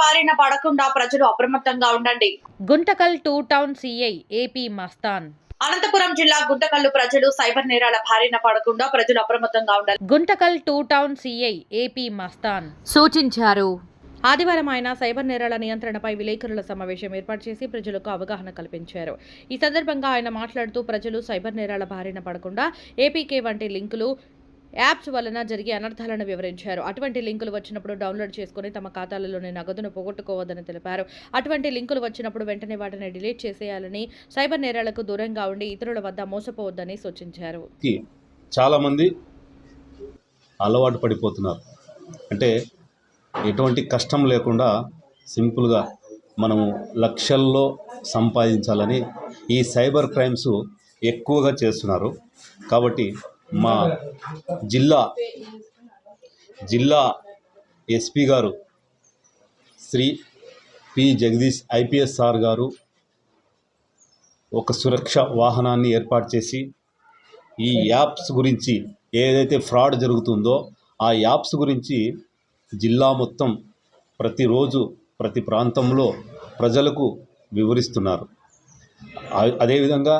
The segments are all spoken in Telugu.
బారిన పడకుండా ప్రజలు అప్రమత్తంగా ఉండండి. Guntakal two town CI AP Mastan. Anantapuram జిల్లా గుంటకల్లు ప్రజలు సైబర్ నేరాల బారిన పడకుండా ప్రజలు అప్రమత్తంగా ఉండాలి. Guntakal two town CI AP Mastan. సూచించారు. ఆదివారం ఆయన సైబర్ నేరాల నియంత్రణపై విలేకరుల సమావేశం ఏర్పాటు చేసి ప్రజలకు అవగాహన కల్పించారు. ఈ సందర్భంగా ఆయన మాట్లాడుతూ ప్రజలు సైబర్ నేరాల బారిన పడకుండా ఏపీకే వంటి లింకులు యాప్స్ వలన జరిగే అనర్థాలను వివరించారు. అటువంటి లింకులు వచ్చినప్పుడు డౌన్లోడ్ చేసుకుని తమ ఖాతాలలోని నగదును పోగొట్టుకోవద్దని తెలిపారు. అటువంటి లింకులు వచ్చినప్పుడు వెంటనే వాటిని డిలీట్ చేసేయాలని సైబర్ నేరాలకు దూరంగా ఉండి ఇతరుల వద్ద మోసపోవద్దని సూచించారు. చాలామంది అలవాటు పడిపోతున్నారు. అంటే ఎటువంటి కష్టం లేకుండా సింపుల్గా మనము లక్షల్లో సంపాదించాలని ఈ సైబర్ క్రైమ్స్ ఎక్కువగా చేస్తున్నారు. కాబట్టి మా జిల్లా జిల్లా SP garu Shri P Jagadish IPS sir garu ఒక సురక్ష వాహనాన్ని ఏర్పాటు చేసి ఈ యాప్స్ గురించి ఏదైతే ఫ్రాడ్ జరుగుతుందో ఆ యాప్స్ గురించి జిల్లా మొత్తం ప్రతిరోజు ప్రతి ప్రాంతంలో ప్రజలకు వివరిస్తున్నారు. అదేవిధంగా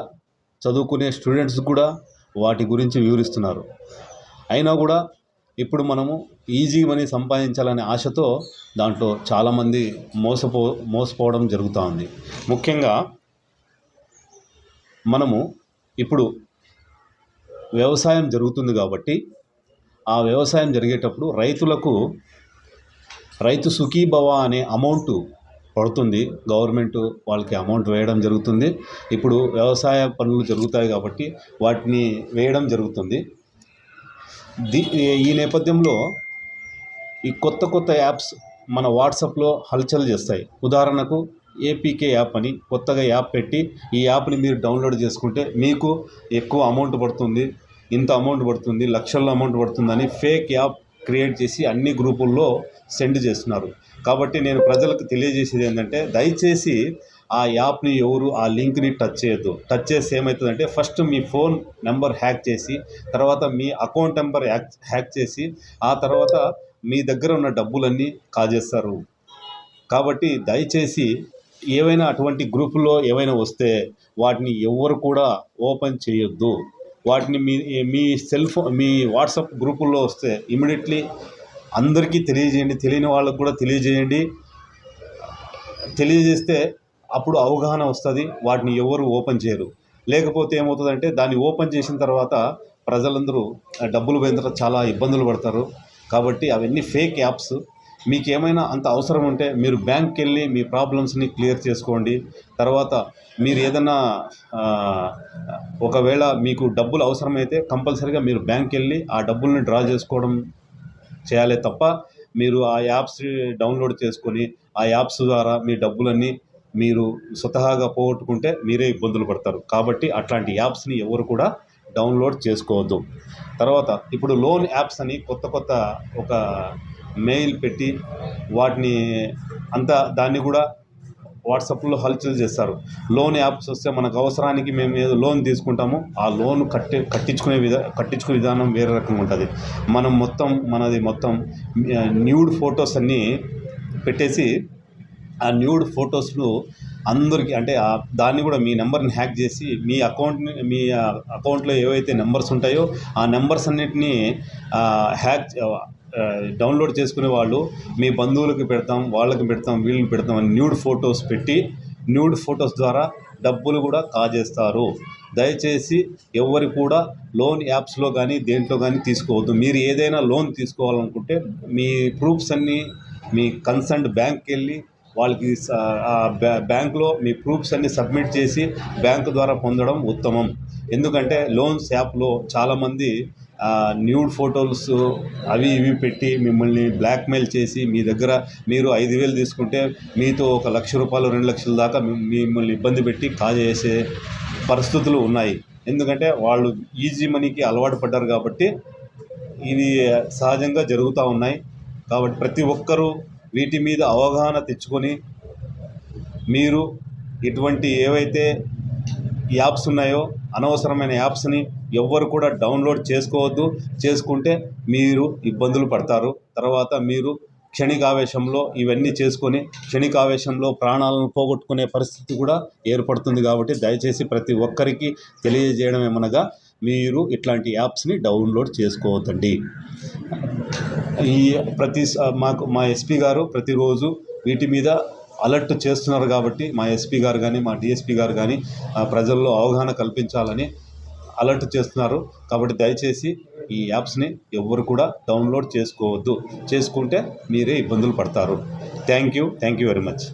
చదువుకునే స్టూడెంట్స్ కూడా వాటి గురించి వివరిస్తున్నారు. అయినా కూడా ఇప్పుడు మనము ఈజీ మనీ సంపాదించాలనే ఆశతో దాంట్లో చాలామంది మోసపో మోసపోవడం జరుగుతూ ఉంది. ముఖ్యంగా మనము ఇప్పుడు వ్యవసాయం జరుగుతుంది కాబట్టి ఆ వ్యవసాయం జరిగేటప్పుడు రైతులకు రైతు సుఖీభవ అనే అమౌంట్ పడుతుంది. గవర్నమెంట్ వాళ్ళకి అమౌంట్ వేయడం జరుగుతుంది. ఇప్పుడు వ్యవసాయ పనులు జరుగుతాయి కాబట్టి వాటిని వేయడం జరుగుతుంది. దీ ఈ నేపథ్యంలో ఈ కొత్త కొత్త యాప్స్ మన వాట్సాప్లో హల్చల్ చేస్తాయి. ఉదాహరణకు ఏపీకే యాప్ అని కొత్తగా యాప్ పెట్టి ఈ యాప్ని మీరు డౌన్లోడ్ చేసుకుంటే మీకు ఎక్కువ అమౌంట్ పడుతుంది ఇంత అమౌంట్ పడుతుంది లక్షల్లో అమౌంట్ పడుతుందని ఫేక్ యాప్ క్రియేట్ చేసి అన్ని గ్రూపుల్లో సెండ్ చేస్తున్నారు. కాబట్టి నేను ప్రజలకు తెలియజేసేది ఏంటంటే దయచేసి ఆ యాప్ని ఎవరు ఆ లింక్ని టచ్ చేయొద్దు. టచ్ చేసి ఏమవుతుందంటే ఫస్ట్ మీ ఫోన్ నెంబర్ హ్యాక్ చేసి తర్వాత మీ అకౌంట్ నెంబర్ హ్యాక్ హ్యాక్ చేసి ఆ తర్వాత మీ దగ్గర ఉన్న డబ్బులన్నీ కాజేస్తారు. కాబట్టి దయచేసి ఏవైనా అటువంటి గ్రూపుల్లో ఏవైనా వస్తే వాటిని ఎవరు కూడా ఓపెన్ చేయొద్దు. వాటిని మీ మీ సెల్ ఫోన్ మీ వాట్సాప్ గ్రూపుల్లో వస్తే ఇమీడియట్లీ అందరికీ తెలియజేయండి తెలియని వాళ్ళకు కూడా తెలియజేయండి. తెలియజేస్తే అప్పుడు అవగాహన వస్తుంది వాటిని ఎవరు ఓపెన్ చేయరు. లేకపోతే ఏమవుతుందంటే దాన్ని ఓపెన్ చేసిన తర్వాత ప్రజలందరూ డబ్బులు పోయిన తర్వాత చాలా ఇబ్బందులు పడతారు. కాబట్టి అవన్నీ ఫేక్ యాప్స్. మీకు ఏమైనా అంత అవసరం ఉంటే మీరు బ్యాంక్కి వెళ్ళి మీ ప్రాబ్లమ్స్ని క్లియర్ చేసుకోండి. తర్వాత మీరు ఏదైనా ఒకవేళ మీకు డబ్బులు అవసరమైతే కంపల్సరిగా మీరు బ్యాంక్కి వెళ్ళి ఆ డబ్బుల్ని డ్రా చేసుకోవడం చేయాలి తప్ప మీరు ఆ యాప్స్ డౌన్లోడ్ చేసుకొని ఆ యాప్స్ ద్వారా మీ డబ్బులన్నీ మీరు స్వతహాగా పోగొట్టుకుంటే మీరే ఇబ్బందులు పడతారు. కాబట్టి అట్లాంటి యాప్స్ని ఎవరు కూడా డౌన్లోడ్ చేసుకోవద్దు. తర్వాత ఇప్పుడు లోన్ యాప్స్ అని కొత్త కొత్త ఒక మెయిల్ పెట్టి వాటిని అంతా దాన్ని కూడా వాట్సాప్లో హల్చల్ చేస్తారు. లోన్ యాప్స్ వస్తే మనకు అవసరానికి మేము ఏదో లోన్ తీసుకుంటాము. ఆ లోన్ కట్టి కట్టించుకునే విధా కట్టించుకునే విధానం వేరే రకంగా ఉంటుంది. మనం మొత్తం మనది మొత్తం న్యూడ్ ఫొటోస్ అన్నీ పెట్టేసి ఆ న్యూడ్ ఫొటోస్ను అందరికీ అంటే దాన్ని కూడా మీ నెంబర్ని హ్యాక్ చేసి మీ అకౌంట్ని మీ అకౌంట్లో ఏవైతే నెంబర్స్ ఉంటాయో ఆ నెంబర్స్ అన్నిటినీ హ్యాక్ డౌన్లోడ్ చేసుకునే వాళ్ళు మీ బంధువులకు పెడతాం వాళ్ళకి పెడతాం వీళ్ళకి పెడతాం అని న్యూడ్ ఫొటోస్ పెట్టి న్యూడ్ ఫొటోస్ ద్వారా డబ్బులు కూడా కాజేస్తారు. దయచేసి ఎవరు కూడా లోన్ యాప్స్లో కానీ దేంట్లో కానీ తీసుకోవద్దు. మీరు ఏదైనా లోన్ తీసుకోవాలనుకుంటే మీ ప్రూఫ్స్ అన్నీ మీ కన్సర్న్ బ్యాంక్కి వెళ్ళి వాళ్ళకి బ్యాంక్లో మీ ప్రూఫ్స్ అన్ని సబ్మిట్ చేసి బ్యాంకు ద్వారా పొందడం ఉత్తమం. ఎందుకంటే లోన్స్ యాప్లో చాలామంది న్యూడ్ ఫొటోస్ అవి ఇవి పెట్టి మిమ్మల్ని బ్లాక్మెయిల్ చేసి మీ దగ్గర మీరు ఐదు వేలు తీసుకుంటే మీతో ఒక లక్ష రూపాయలు రెండు లక్షల దాకా మిమ్మల్ని ఇబ్బంది పెట్టి కాజేసే పరిస్థితులు ఉన్నాయి. ఎందుకంటే వాళ్ళు ఈజీ మనీకి అలవాటు పడ్డారు కాబట్టి ఇది సహజంగా జరుగుతూ ఉన్నాయి. కాబట్టి ప్రతి ఒక్కరూ వీటి మీద అవగాహన తెచ్చుకొని మీరు ఇటువంటి ఏవైతే యాప్స్ ఉన్నాయో అనవసరమైన యాప్స్ని ఎవ్వరు కూడా డౌన్లోడ్ చేసుకోవద్దు. చేసుకుంటే మీరు ఇబ్బందులు పడతారు. తర్వాత మీరు క్షణికావేశంలో ఇవన్నీ చేసుకొని క్షణికావేశంలో ప్రాణాలను పోగొట్టుకునే పరిస్థితి కూడా ఏర్పడుతుంది కాబట్టి దయచేసి ప్రతి ఒక్కరికి తెలియజేయడం ఏమనగా మీరు ఇట్లాంటి యాప్స్ని డౌన్లోడ్ చేసుకోవద్దండి. ఈ ప్రతి మాకు మా ఎస్పీ గారు ప్రతిరోజు వీటి మీద అలర్ట్ చేస్తున్నారు కాబట్టి మా ఎస్పీ గారు కానీ మా డిఎస్పీ గారు కానీ ఆ, ప్రజల్లో అవగాహన కల్పించాలని అలర్ట్ చేస్తున్నారు. కాబట్టి దయచేసి ఈ యాప్స్ని ఎవరు కూడా డౌన్లోడ్ చేసుకోవద్దు. చేసుకుంటే మీరే ఇబ్బందులు పడతారు. Thank you thank you very much